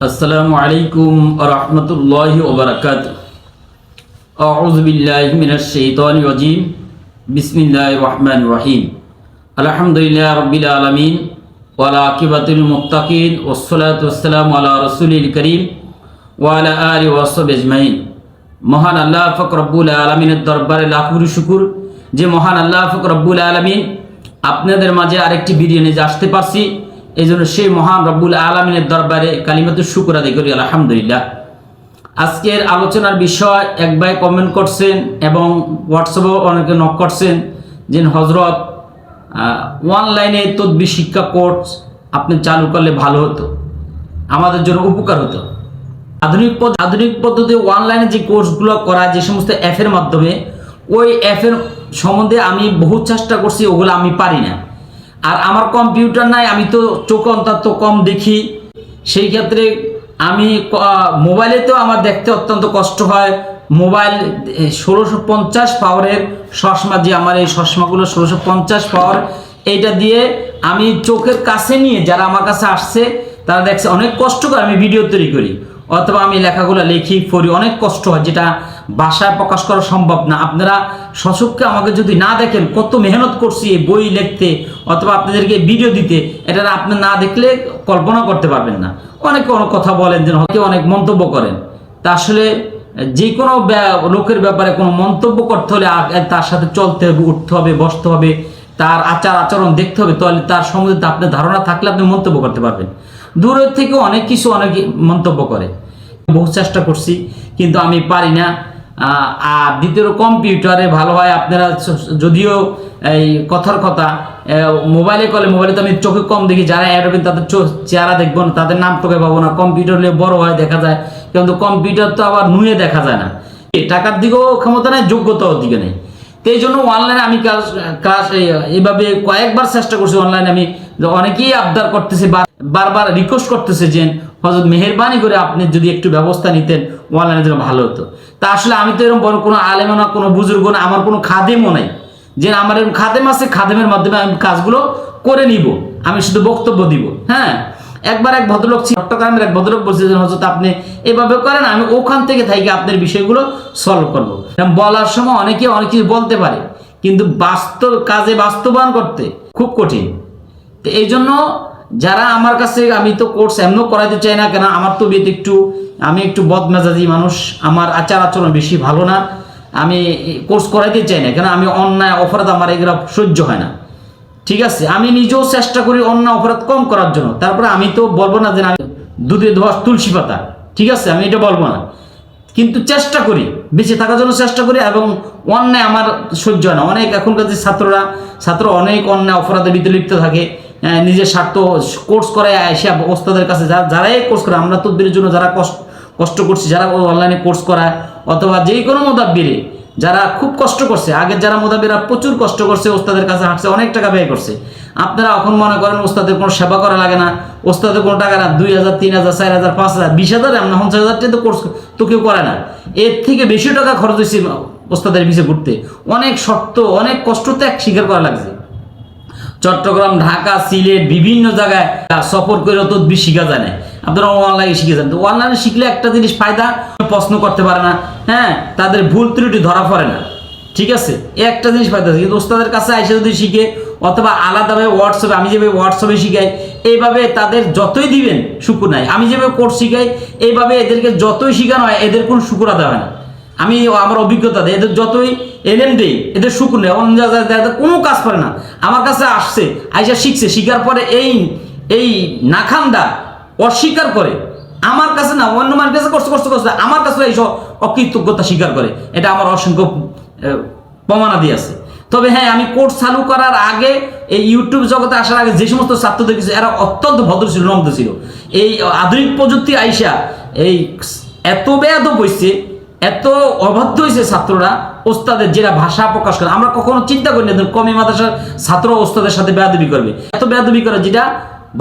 আসসালামু আলাইকুম রহমতুল্লাহ ওবরাকাত আউজ বিল্লাহ মিনাশ শাইতানির রাজিম। বিসমিল্লাহির রহমানির রহিম। আলহামদুলিল্লাহ রাব্বিল আলামিন। ওয়ালা আকিবাতুল মুত্তাকিন। ওয়াসসালাতু ওয়াসসালামু আলা রাসূলিল করিম। ওয়া আলা আলিহি ওয়া মহান আল্লাহ ফক রব্বুল আলমিনের দরবারে লাখুর শুকুর। যে মহান আল্লাহ ফক রব্বুল আলমিন আপনাদের মাঝে আরেকটি ভিডিও নিয়ে আসতে পারছি। এই জন্য সেই মহান রব্বুল আলমিনের দরবারে কালিমাতুর শুকুর করি, আলহামদুলিল্লাহ। আজকের আলোচনার বিষয়, এক ভাই কমেন্ট করছেন এবং হোয়াটসঅ্যাপেও অনেকে নক করছেন যে হজরত অনলাইনে তদ্বি শিক্ষা কোর্স আপনি চালু করলে ভালো হতো, আমাদের জন্য উপকার হতো। আধুনিক আধুনিক পদ্ধতি অনলাইনে যে কোর্সগুলো করা, যে সমস্ত অ্যাপের মাধ্যমে, ওই অ্যাপের সম্বন্ধে আমি বহু চেষ্টা করছি, ওগুলো আমি পারি না। আর আমার কম্পিউটার নাই আমি তো চোখ অন্তত কম দেখি। সেই ক্ষেত্রে আমি আহ, মোবাইলেতেও আমার দেখতে অত্যন্ত কষ্ট হয়। মোবাইল ষোলোশো পঞ্চাশ পাওয়ারের চশমা যে আমার এই চশমাগুলো ষোলোশো পঞ্চাশ পাওয়ার এইটা দিয়ে আমি চোখের কাছে নিয়ে যারা আমার কাছে আসছে তারা দেখছে অনেক কষ্ট করে আমি ভিডিও তৈরি করি। অথবা আমি লেখাগুলো লিখি পড়ি অনেক কষ্ট হয় যেটা ভাষায় প্রকাশ করা সম্ভব না। আপনারা সশককে আমাকে যদি না দেখেন, কত মেহনত করছি এই বই লিখতে অথবা আপনাদেরকে ভিডিও দিতে, এটা আপনি না দেখলে কল্পনা করতে পারবেন না। অনেকে অনেক কথা বলেন যে হয়তো অনেক মন্তব্য করেন। তা আসলে যে কোনো লোকের ব্যাপারে কোনো মন্তব্য করতে হলে তার সাথে চলতে হবে, উঠতে হবে, বসতে হবে, তার আচার আচরণ দেখতে হবে, তাহলে তার সম্বন্ধে আপনার ধারণা থাকলে আপনি মন্তব্য করতে পারবেন। দূরের থেকে অনেক কিছু অনেক মন্তব্য করে। বহু চেষ্টা করছি, কিন্তু আমি পারি না। আর দ্বিতীয় কম্পিউটারে ভালো হয়, আপনারা যদিও এই কথার কথা মোবাইলে কলে, মোবাইলে তো আমি চোখে কম দেখি, যারা অ্যাডবেন তাদের চেহারা দেখব না, তাদের নাম তোকে পাবো না, কম্পিউটার হলে বড় হয় দেখা যায়, কিন্তু কম্পিউটার তো আবার নুয়ে দেখা যায় না। টাকার দিকেও ক্ষমতা নেই, যোগ্যতাও দিকে নেই। তো এই জন্য অনলাইনে আমি ক্লাস এই- এইভাবে কয়েকবার চেষ্টা করছি অনলাইনে আমি। অনেকেই আবদার করতেছে বারবার রিকোয়েস্ট করতেছে যে হজরত মেহরবানি করে আপনি যদি একটু ব্যবস্থা নিতেন অনলাইনের জন্য ভালো হতো। তা আসলে আমি তো এরকম বড় কোনো আলেমও না, কোনো বুজুর্গ না, আমার কোনো খাদেমও নাই। যে আমার এরকম খাদেম আছে, খাদেমের মাধ্যমে আমি কাজগুলো করে নিব। আমি শুধু বক্তব্য দিব হ্যাঁ? একবার এক ভদ্রলোক চট্টগ্রামের এক ভদ্রলোক বলছে যে হজরত আপনি এভাবে করেন, আমি ওখান থেকে থাকি আপনার বিষয়গুলো সলভ করব। বলার সময় অনেকে অনেক কিছু বলতে পারে, কিন্তু বাস্তব কাজে বাস্তবায়ন করতে খুব কঠিন। তো এই জন্য যারা আমার কাছে, আমি তো কোর্স এমনও করাইতে চাই না কেন আমার তো বিয়েতে একটু, আমি একটু বদমেজাজি মানুষ, আমার আচার আচরণ বেশি ভালো না, আমি কোর্স করাইতে চাই না কেন আমি অন্যায়, অপরাধ আমার এগুলো সহ্য হয় না। ঠিক আছে, আমি নিজেও চেষ্টা করি অন্য অপরাধ কম করার জন্য। তারপরে আমি তো বলব না যে আমি দুধে ধোয়া তুলসী পাতা। ঠিক আছে, আমি এটা বলব না। কিন্তু চেষ্টা করি, বেঁচে থাকার জন্য চেষ্টা করি এবং অন্যায় আমার সহ্য হয় না। অনেক এখনকার যে ছাত্ররা, ছাত্র অনেক অন্যায় অপরাধে ভিতরে লিপ্ত থাকে নিজের স্বার্থ কোর্স করে এসে ওস্তাদের কাছে যারা যারাই কোর্স করে, আমরা তদ্বিরের জন্য যারা কষ্ট কষ্ট করছি, যারা অনলাইনে কোর্স করায়, অথবা যে কোনো মোদাব্বিরে যারা খুব কষ্ট করছে, আগের যারা মোদাবিরা প্রচুর কষ্ট করছে, ওস্তাদের কাছে হাঁটছে, অনেক টাকা ব্যয় করছে। আপনারা এখন মনে করেন ওস্তাদের কোনো সেবা করা লাগে না, ওস্তাদের কোনো টাকা না, দুই হাজার, তিন হাজার, চার হাজার, পাঁচ হাজার, বিশ হাজার এমন পঞ্চাশ হাজার টাকা তো কোর্স তো কেউ করে না। এর থেকে বেশি টাকা খরচ হয়েছে ওস্তাদের পিছিয়ে ঘুরতে। অনেক শর্ত অনেক কষ্ট ত্যাগ স্বীকার করা লাগছে। চট্টগ্রাম, ঢাকা, সিলেট, বিভিন্ন জায়গায় সফর করে তদবি শিখা যায় না। আপনারা অনলাইনে শিখে যান। তো অনলাইনে শিখলে একটা জিনিস ফায়দা প্রশ্ন করতে পারে না হ্যাঁ তাদের ভুল ত্রুটি ধরা পড়ে না। ঠিক আছে? একটা জিনিস ফায়দা আছে। কিন্তু ওস্তাদের কাছে এসে যদি শিখে, অথবা আলাদাভাবে হোয়াটসঅ্যাপে আমি যেভাবে হোয়াটসঅ্যাপে শিখাই, এইভাবে তাদের যতই দিবেন শুকুর নাই। আমি যেভাবে কোর্স শিখাই, এইভাবে এদেরকে যতই শেখানো হয়, এদের কোনো শুকুর আদা হয় না। আমি আমার অভিজ্ঞতা দেয় এদের যতই এলেন দেই, এদের শুকুর নেই। অন্য দেখা কোনো কাজ করে না। আমার কাছে আসছে, আইসা শিখছে। শিখার পরে এই এই নাখান্দা অস্বীকার করে। আমার কাছে না, অন্য মানুষের কাছে করতে করতে করতে আমার কাছে এইসব অকৃতজ্ঞতা স্বীকার করে। এটা আমার অসংখ্য প্রমাণাদি আছে। তবে হ্যাঁ আমি কোর্স চালু করার আগে এই ইউটিউব জগতে আসার আগে যে সমস্ত ছাত্র দেখেছি এরা অত্যন্ত ভদ্র ছিল নম্র ছিল। এই আধুনিক প্রযুক্তি আইসা এই এত বেয়াদ বইছে এত অবাধ্য হয়েছে ছাত্ররা, ওস্তাদের যেটা ভাষা প্রকাশ করে। আমরা কখনো চিন্তা করি না কমি মাদ্রাসার ছাত্র ওস্তাদের সাথে বেয়াদবি করবে। এত বেয়াদবি করে যেটা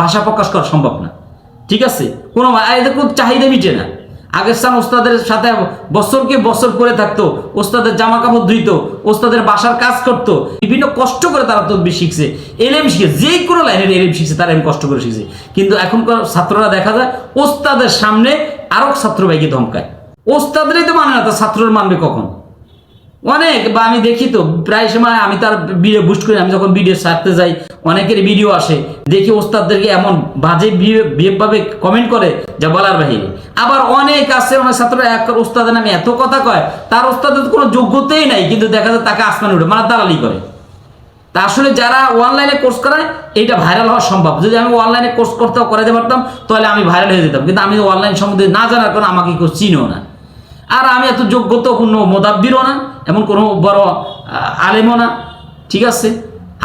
ভাষা প্রকাশ করা সম্ভব না। ঠিক আছে? কোনো চাহিদা মিটে না। আগের সান ওস্তাদের সাথে বছরকে বছর পরে থাকতো, ওস্তাদের জামা কাপড় ধুইতো, ওস্তাদের বাসার কাজ করতো। বিভিন্ন কষ্ট করে তারা তদবির শিখছে এলএম শিখে, যে কোনো লাইনের এলএম শিখছে, তারা এম কষ্ট করে শিখছে। কিন্তু এখনকার ছাত্ররা দেখা যায়, ওস্তাদের সামনে আরও ছাত্র ভাইকে ধমকায়। ওস্তাদেরই তো মানে না তার ছাত্ররা মানবে কখন? অনেক, বা আমি দেখি তো, প্রায় সময় আমি তার ভিডিও বুস্ট করি, আমি যখন ভিডিও ছাড়তে যাই, অনেকের ভিডিও আসে, দেখি ওস্তাদদেরকে এমন বাজে ভাবে কমেন্ট করে, যা বলার বাহিরে। আবার অনেক আছে, অনেক ছাত্ররা এক ওস্তাদের নামে এত কথা কয়। তার ওস্তাদের কোনো যোগ্যতাই নাই, কিন্তু দেখা যায় তাকে আসমানে উঠে মানে দালালি করে। তা আসলে যারা অনলাইনে কোর্স করায় এটা ভাইরাল হওয়া সম্ভব। যদি আমি অনলাইনে কোর্স করতেও করাতে পারতাম, তাহলে আমি ভাইরাল হয়ে যেতাম। কিন্তু আমি অনলাইন সম্বন্ধে না জানার কারণে আমাকে কেউ চিনেও না। আর আমি এত যোগ্যতাপূর্ণ মোদাব্বিরও না, এমন কোনো বড় আলেমও না। ঠিক আছে?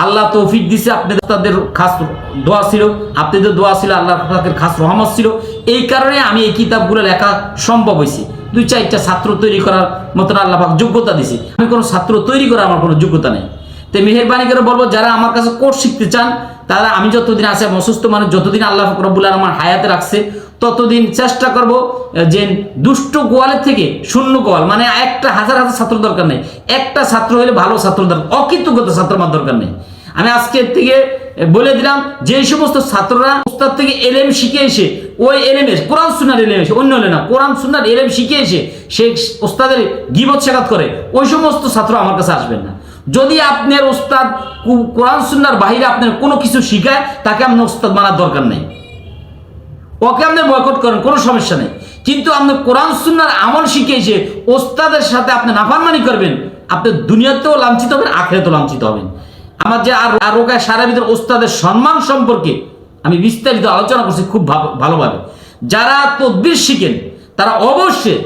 আল্লাহ তৌফিক দিছে, আপনাদের তাদের খাস দোয়া ছিল, আপনাদের দোয়া ছিল আল্লাহ তাদের খাস রহমত ছিল। এই কারণে আমি এই কিতাবগুলো লেখা সম্ভব হয়েছে। দুই চারটা ছাত্র তৈরি করার মতন আল্লাহ পাক যোগ্যতা দিছে। আমি কোনো ছাত্র তৈরি করার আমার কোনো যোগ্যতা নেই। তো মেহরবানি করে বলব, যারা আমার কাছে কোর্স শিখতে চান, তারা আমি যতদিন আছে অসুস্থ মানুষ, যতদিন আল্লাহ রব্বুল আমার হায়াতে রাখছে ততদিন চেষ্টা করব যে দুষ্ট গোয়ালের থেকে শূন্য গোয়াল মানে একটা হাজার হাজার ছাত্র দরকার নেই। একটা ছাত্র হলে ভালো ছাত্র দরকার অকৃতজ্ঞতা ছাত্র আমার দরকার নেই। আমি আজকের থেকে বলে দিলাম, যে সমস্ত ছাত্ররা উস্তাদ থেকে এলএম শিখে এসে, ওই এলএম এস কোরআন সুনার এলএম এসে, অন্য হলে না, কোরআন সুনার এলএম শিখে এসে, সে ওস্তাদের গিবত শেখাত করে, ওই সমস্ত ছাত্র আমার কাছে আসবেন না। যদি আপনার ওস্তাদ কোরআন সুন্নার বাহিরে আপনার কোনো কিছু শিখায়, তাকে আপনার ওস্তাদ মানার দরকার নেই। ওকে আপনি বয়কট করেন, কোনো সমস্যা নেই। কিন্তু আপনি কোরআন, সুন্নার আমল এসে ওস্তাদের সাথে আপনি নাফারমানি করবেন, আপনি দুনিয়াতেও লাঞ্ছিত হবেন, আখেরাতেও লাঞ্ছিত হবেন। আমার যে আর রোগায় সারা ভিতরে ওস্তাদের সম্মান সম্পর্কে আমি বিস্তারিত আলোচনা করছি খুব ভালোভাবে। যারা তদ্বির শিখেন, তারা অবশ্যই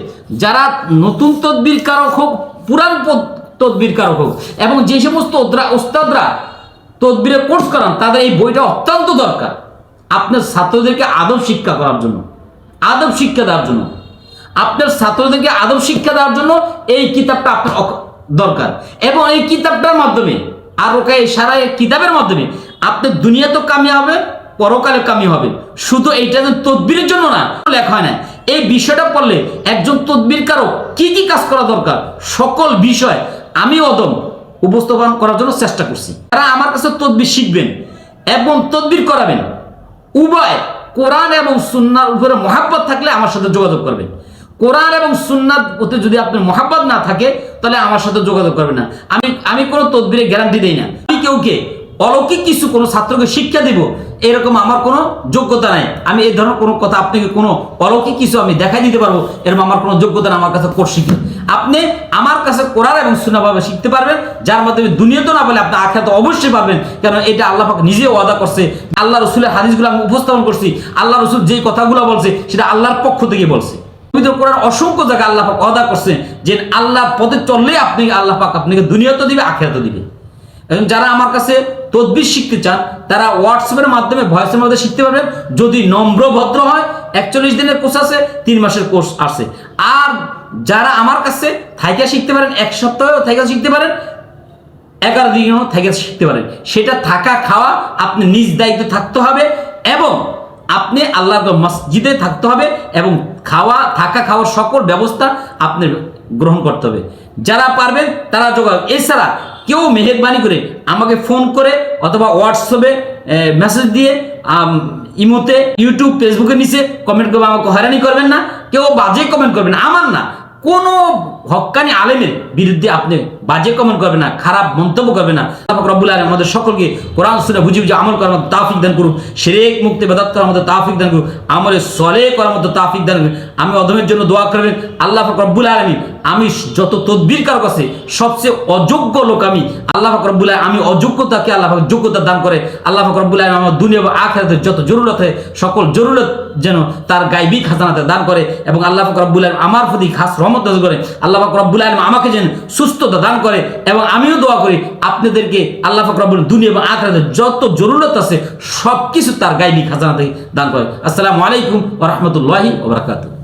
যারা নতুন তদ্বির কারক হোক, পুরান তদ্বির কারক হোক, এবং যে সমস্ত ওস্তাদরা তদবিরে কোর্স করান, তাদের এই বইটা অত্যন্ত দরকার। আপনার ছাত্রদেরকে আদব শিক্ষা করার জন্য। আদব শিক্ষা দেওয়ার জন্য। আপনার ছাত্রদেরকে আদব শিক্ষা দেওয়ার জন্য এই কিতাবটা আপনার দরকার। এবং এই কিতাবটার মাধ্যমে, আর ওকে এই সারা এই কিতাবের মাধ্যমে আপনার দুনিয়া তো কামি হবে, পরকালে কামি হবে। শুধু এইটা যে তদবিরের জন্য না, লেখা হয় না। এই বিষয়টা পড়লে একজন তদবির কারও কি কি কাজ করা দরকার, সকল বিষয় আমি অদম উপস্থাপন করার জন্য চেষ্টা করছি। তারা আমার কাছে তদবির শিখবেন এবং তদবির করাবেন উভয় কোরআন এবং সুন্নার উপরে মহাব্বত থাকলে আমার সাথে যোগাযোগ করবে। কোরআন এবং সুন্নার প্রতি যদি আপনার মহাব্বত না থাকে, তাহলে আমার সাথে যোগাযোগ করবে না। আমি আমি কোনো তদবিরে গ্যারান্টি দিই না। আমি কেউকে অলৌকিক কিছু কোনো ছাত্রকে শিক্ষা দিব, এরকম আমার কোনো যোগ্যতা নাই। আমি এই ধরনের কোনো কথা আপনাকে কোনো অলৌকিক কিছু আমি দেখাই দিতে পারব, এরকম আমার কোনো যোগ্যতা আমার কাছে কোর্স শিখে আপনি আমার কাছে কোরআন এবং সুনাভাবে শিখতে পারবেন, যার মাধ্যমে দুনিয়াতে না বলে আপনি আখ্যাত অবশ্যই পাবেন কেন এটা আল্লাহ পাক নিজে ওয়াদা করছে। আল্লাহ রসুলের হাদিসগুলো আমি উপস্থাপন করছি, আল্লাহ রসুল যেই কথাগুলো বলছে, সেটা আল্লাহর পক্ষ থেকে বলছে। পবিত্র কোরআন অসংখ্য জায়গায় আল্লাহ পাক ওয়াদা করছে যে আল্লাহর পথে চললে আপনি, আল্লাহ পাক আপনাকে দুনিয়াতে দিবে আখ্যাত দিবে। যারা আমার কাছে তদবির শিখতে চান, তারা হোয়াটসঅ্যাপের মাধ্যমে ভয়েসের মধ্যে শিখতে পারবেন। যদি নম্র ভদ্র হয়, একচল্লিশ দিনের কোর্স আছে, তিন মাসের কোর্স আছে। আর যারা আমার কাছে থাইকা শিখতে পারেন, এক সপ্তাহেও থাইকা শিখতে পারেন, এগারো দিনও থেকে শিখতে পারেন। সেটা থাকা খাওয়া আপনি নিজ দায়িত্বে থাকতে হবে এবং আপনি আল্লাহ মসজিদে থাকতে হবে এবং খাওয়া, থাকা খাওয়ার সকল ব্যবস্থা আপনি গ্রহণ করতে হবে। যারা পারবেন তারা যোগাযোগ। এছাড়া কেউ মেহরবানি করে আমাকে ফোন করে অথবা হোয়াটসঅ্যাপে মেসেজ দিয়ে ইমোতে ইউটিউব ফেসবুকে নিচে কমেন্ট করবে। আমাকে হয়রানি করবেন না। কেউ বাজে কমেন্ট করবেন আমার না কোনো হক্কানি আলেমের বিরুদ্ধে আপনি বাজে কমেন্ট করবেন না, খারাপ মন্তব্য করবেন না। পাক রব্বুল আলামিন আমাদের সকলকে কোরআন শুনে বুঝি বুঝি আমল করার মতো তাফিক দান করুক, শিরেক মুক্তি বেদাত করার মতো তাফিক দান করুক, আমলে সলে করার মতো তাফিক দান করুক। আমি অধমের জন্য দোয়া করবেন, আল্লাহ রব্বুল আলামিন, আমি যত তদবির কার কাছে সবচেয়ে অযোগ্য লোক আমি, আল্লাহ আলামিন, আমি অযোগ্যতাকে আল্লাহ যোগ্যতা দান করে, আল্লাহ পাক রব্বুল আলামিন আমার দুনিয়া বা আখিরাতের যত জরুরত হয়, সকল জরুরত যেন তার গাইবী খাজানাতে দান করে এবং আল্লাহ পাক রব্বুল আলামিন আমার প্রতি খাস রহমত করে। আল্লাহ পাক রব্বুল আলম আমাকে যেন সুস্থতা দান করে এবং আমিও দোয়া করি, আপনাদেরকে আল্লাহ রব্বুল দুনিয়া এবং আখরাতে যত জরুরত আছে সব কিছু তার গাইবী থেকে দান করে। আসসালামু আলাইকুম ও রহমতুল্লাহি ওয়া বারাকাতুহু।